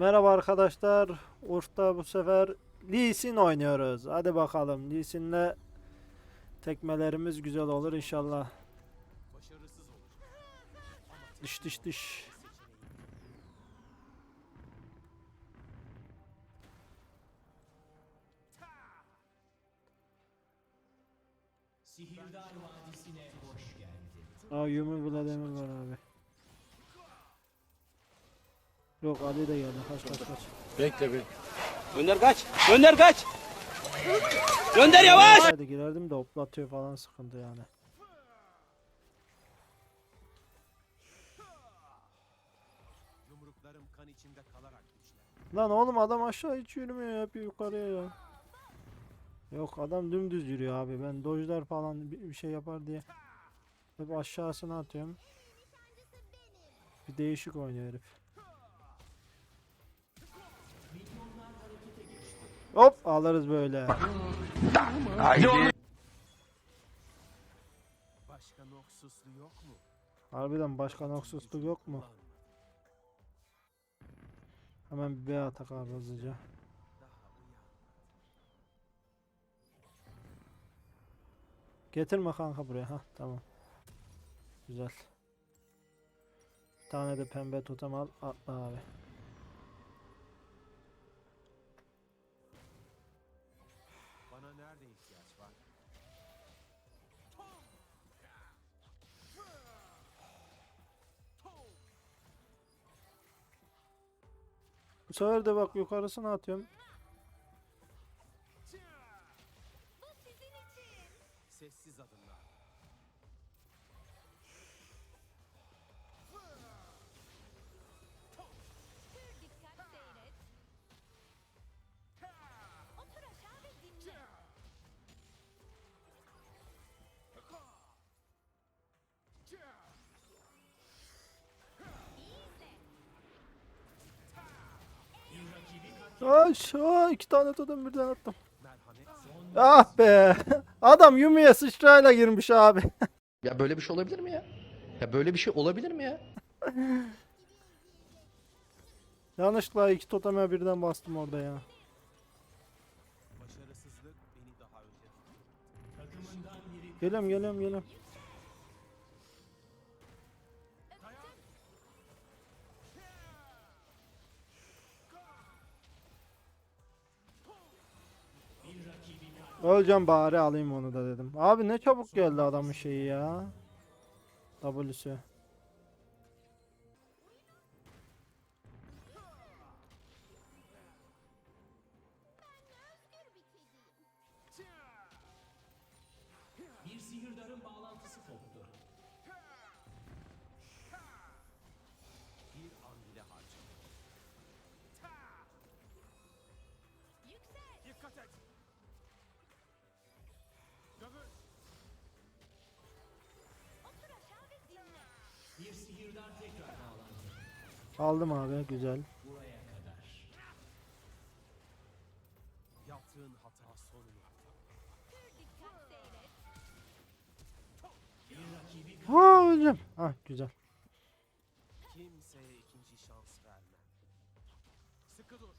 Merhaba arkadaşlar. Urf'ta bu sefer Lee Sin oynuyoruz. Hadi bakalım. Lee Sin'le tekmelerimiz güzel olur inşallah. Diş diş diş. Sihirdar Vadisi'ne hoş geldin. Aa Yumi Vladimir var abi. Yok Ali de geldi. Kaç kaç kaç. Bekle bir. Önder kaç. Önder kaç. Önder yavaş. Hadi girerdim de hoplatıyor falan sıkıntı yani. Yumruklarım kan içinde kalarak güçlendi. Lan oğlum adam aşağı hiç yürümüyor hep yukarıya ya. Yok adam dümdüz yürüyor abi. Ben dojlar falan bir bir şey yapar diye hep aşağısına atıyorum. Bir değişik oynuyor herif. Hop alırız böyle. Başka noksuslu yok mu? Harbiden başka noksusluk yok mu? Hemen bir atak abi hızlıca. Getirme kanka buraya. ha tamam. Güzel. Bir tane de pembe totem al. Atla abi. Bu sefer de bak yukarısına atıyorum. Aşağı iki tane totem birden attım. Ah be. Adam Yumi'ye sıçrayla girmiş abi. Ya böyle bir şey olabilir mi ya? Ya böyle bir şey olabilir mi ya? Yanlışlıkla iki toteme birden bastım orada ya. Geliyorum geliyorum geliyorum. Öleceğim bari alayım onu da dedim. Abi ne çabuk geldi adamın şeyi ya. W'si. Aldım abi güzel. Buraya kadar. Yaptığın hata sonunu. Ha öleceğim. Ha güzel. Kimseye ikinci şans vermem. Sıkı dur.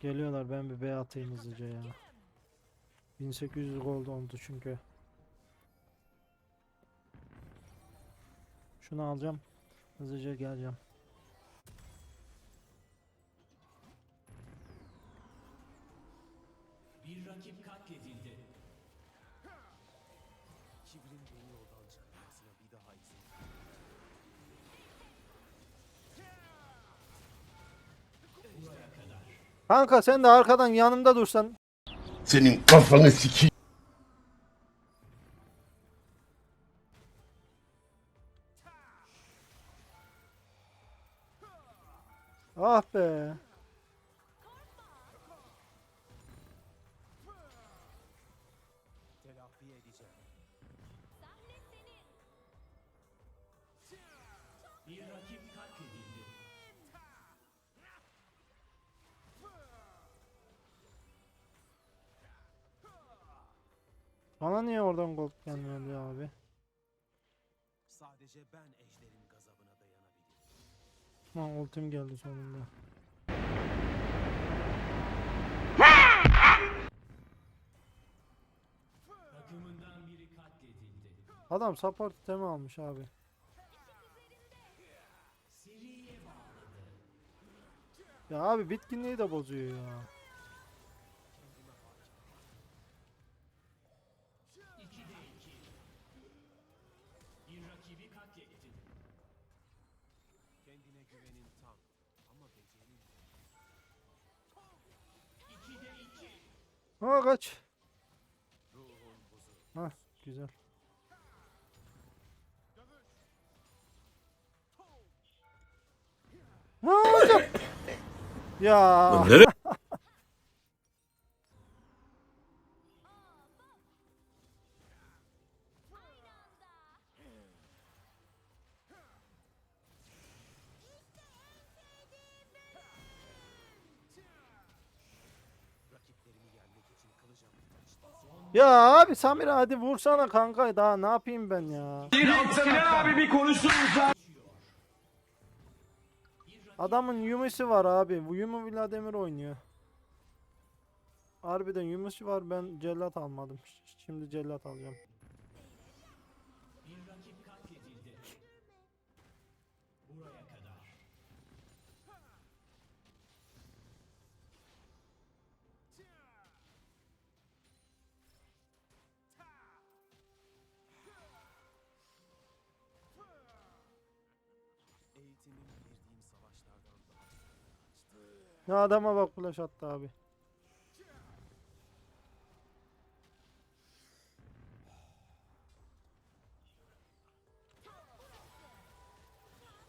Geliyorlar ben bir B atayım hızlıca ya. 1800 gold oldu çünkü. Şunu alacağım. Hızlıca geleceğim. bir rakip katledildi. Kibrin beni yoldan çıkarmasına bir daha izin vermem. Buraya kadar. Kanka sen de arkadan yanımda dursan. Senin kafanı sikeyim. Ah be. Bana niye oradan gold gelmedi abi? Sadece ben dayanabilirim. Ha ultim geldi sonunda. Adam support itemi almış abi. Ya abi bitkinliği de bozuyor ya. İki de iki. Bir rakibi katlettin. Kendine güvenin tam. Ama becerin. Ha kaç. ruhun huzur. Ha güzel. Ha hocam. Ya. Aynı Ya abi Samir hadi vursana kanka daha ne yapayım ben ya. Adamın Yumi'si var abi. Bu Yumi Vladimir oynuyor. Harbiden Yumi'si var ben cellat almadım. Şimdi cellat alacağım. Ne adama bak flash attı abi.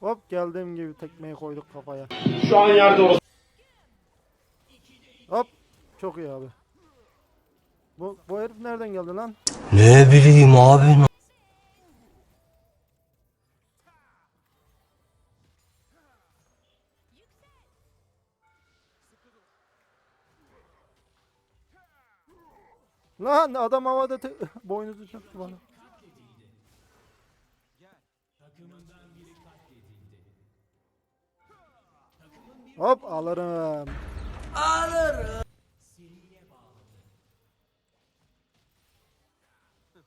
Hop geldiğim gibi tekmeyi koyduk kafaya. Şu an yerde ol. Hop çok iyi abi. Bu, bu herif nereden geldi lan? Ne bileyim abi. Lan adam havada te- boynuzu çöktü bana. Hop alırım. Geçir.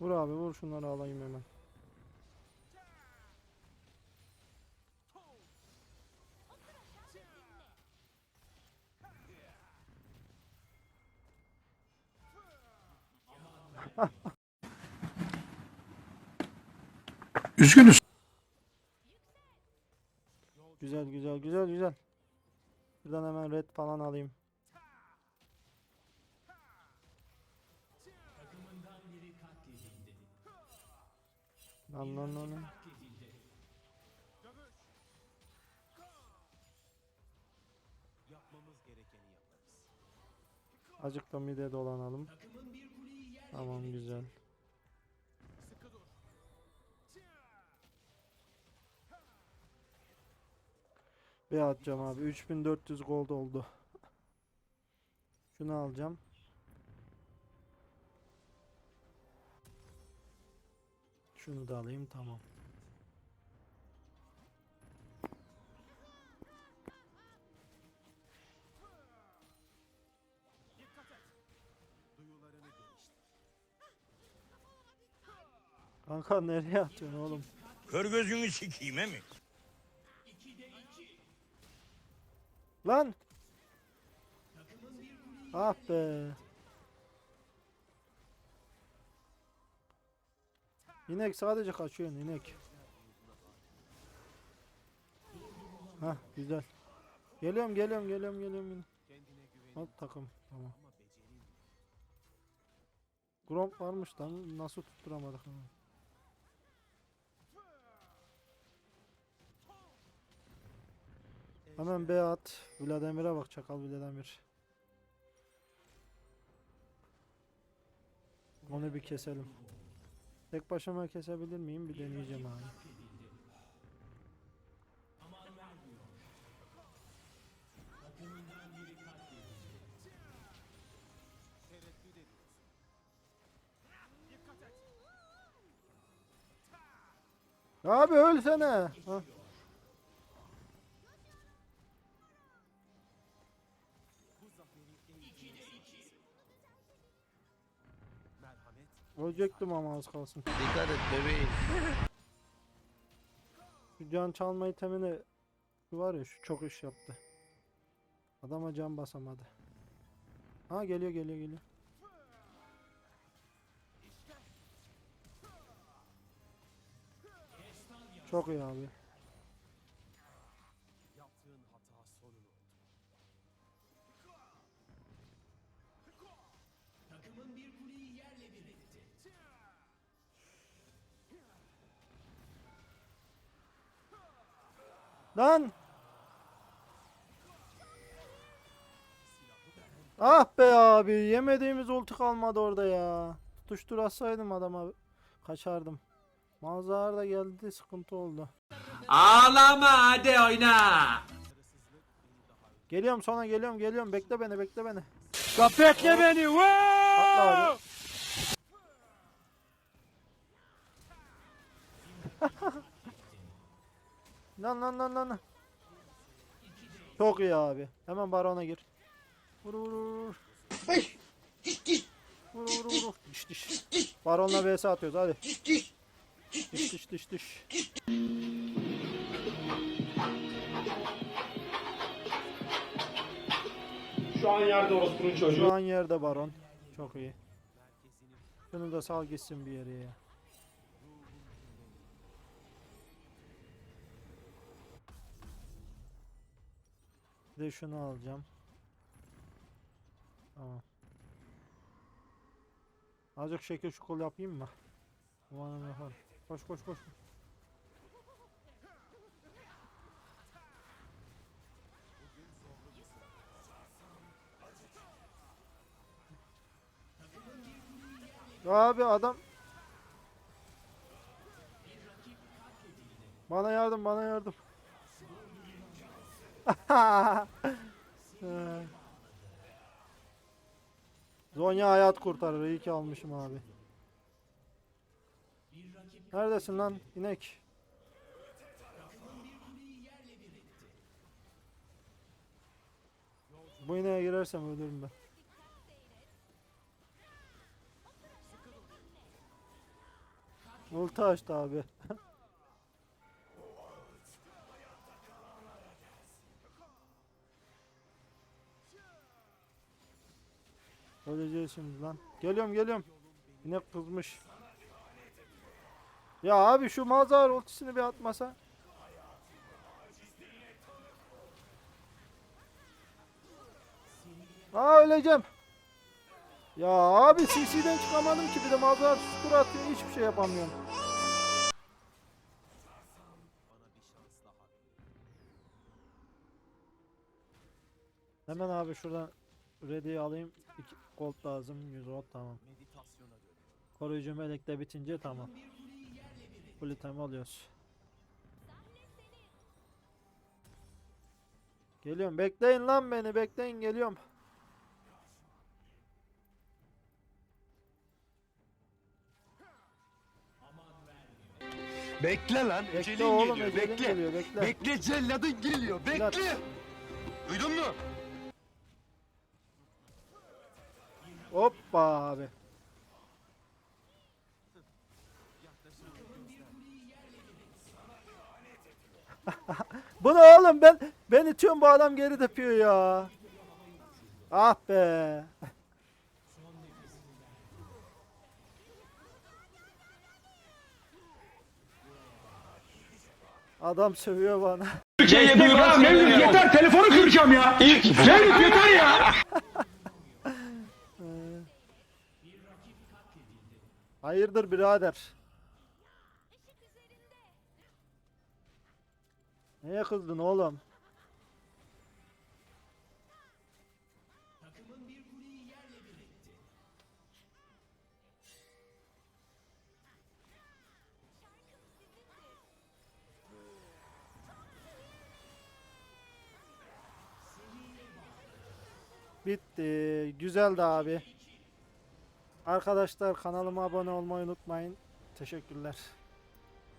Vur abi vur şunları alayım hemen. Üzgünüz. Güzel güzel güzel güzel. Buradan hemen red falan alayım. Lan lan lan. Azıcık da mide dolanalım. Takımın bir Tamam güzel. Sıkı dur. Bir atacağım abi. 3400 gold oldu. Şunu alacağım. Şunu da alayım tamam. Kanka nereye atıyorsun oğlum? Kör gözünü sikeyim mi? Lan! Ah be. İnek sadece kaçıyor inek. Hah güzel. Geliyorum geliyorum geliyorum geliyorum. Hop takım tamam. Gromp varmış lan nasıl tutturamadık onu. Hemen B at. Vladimir'e bak çakal Vladimir. Onu bir keselim. Tek başıma kesebilir miyim bir deneyeceğim abi. Abi ölsene. Ha. Ölecektim ama az kalsın. Dikkat et bebeğim. Şu can çalma itemini şu var ya şu çok iş yaptı. Adama can basamadı. Ha geliyor geliyor geliyor. Çok iyi abi. Lan! Ah be abi yemediğimiz ulti kalmadı orada ya. Tutuşturasaydım adama kaçardım. Manzara da geldi sıkıntı oldu. Ağlama hadi oyna. Geliyorum sonra geliyorum geliyorum bekle beni bekle beni. Bekle beni. Atla abi. Lan lan lan lan. Çok iyi abi. Hemen barona gir. Vur vur vur. Vur vur vur. vur. Diş diş. Baronla vs atıyoruz hadi. Diş diş diş diş. Şu an yerde orospunun çocuğu. Şu an yerde baron. Çok iyi. Şunu da sal gitsin bir yere ya. Bir de şunu alacağım. Tamam. Azıcık şekil şukul yapayım mı? Umarım yapar. Koş koş koş. Abi adam Bana yardım bana yardım. Zonya hayat kurtarır. İyi ki almışım abi. Neredesin lan inek? Bu ineğe girersem ölürüm ben. Ulti açtı abi. Öleceğiz şimdi lan. Geliyorum geliyorum. İnek kızmış. Ya abi şu mazhar ultisini bir atmasa. Aa öleceğim. Ya abi CC'den çıkamadım ki bir de mazhar sustur atıyor hiçbir şey yapamıyorum. Hemen abi şuradan ready'yi alayım. 2 gold lazım. 100 gold tamam. Koruyucu melek de bitince tamam. Full item alıyoruz. Geliyorum. Bekleyin lan beni. Bekleyin geliyorum. Bekle lan. Bekle Ecelin oğlum. geliyor. Bekle. geliyor. Bekle. Bekle celladın geliyor. Bekle. Duydun mu? Hoppa abi. Bu ne oğlum ben ben itiyorum bu adam geri tepiyor ya. Ah be. Adam sövüyor bana. yeter telefonu kıracağım ya. Mevlüt yeter ya. Hayırdır birader? Neye kızdın oğlum? Bitti. Güzeldi abi. Arkadaşlar kanalıma abone olmayı unutmayın. Teşekkürler.